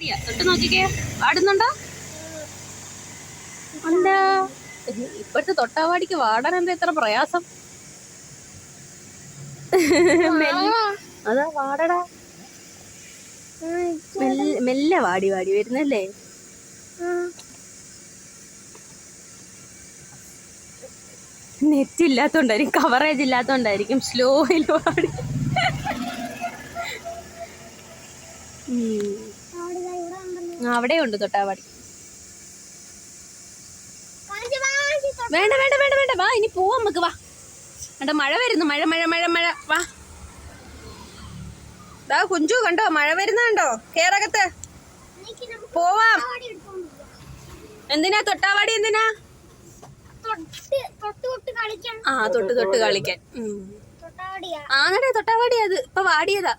അടിയാ, തൊട്ട് നോക്കിക്കേ. പാടുന്നുണ്ടോ ഇപ്പോഴത്തെ തൊട്ടാവാടിക്ക് വാടാൻ എന്താ ഇത്ര പ്രയാസം? മെല്ലെ- അതാ വാടടാ. മെല്ലെ വാടി വാടി വരുന്നല്ലേ? നെറ്റ് ഇല്ലാത്തോണ്ടായിരിക്കും കവറേജ് ഇല്ലാത്തോണ്ടായിരിക്കും സ്ലോയിൽ വാടി. അവിടെയുണ്ട് തൊട്ടാവാടി. വേണ്ട വേണ്ട വേണ്ട വേണ്ട. വാ ഇനി പോവാം നമുക്ക് വാ. കണ്ടോ മഴ വരുന്നു. മഴ മഴ മഴ മഴ. വാ. ദാ കുഞ്ചു കണ്ടോ മഴ വരുന്ന കണ്ടോ? കേറകത്ത്. പോവാം. എന്തിനാ? തൊട്ടാവാടി എന്തിനാ? ആ തൊട്ട് തൊട്ട് കളിക്കാൻ. ആ ആന്നടേ തൊട്ടാവാടി അത്. ഇപ്പൊ വാടിയതാ.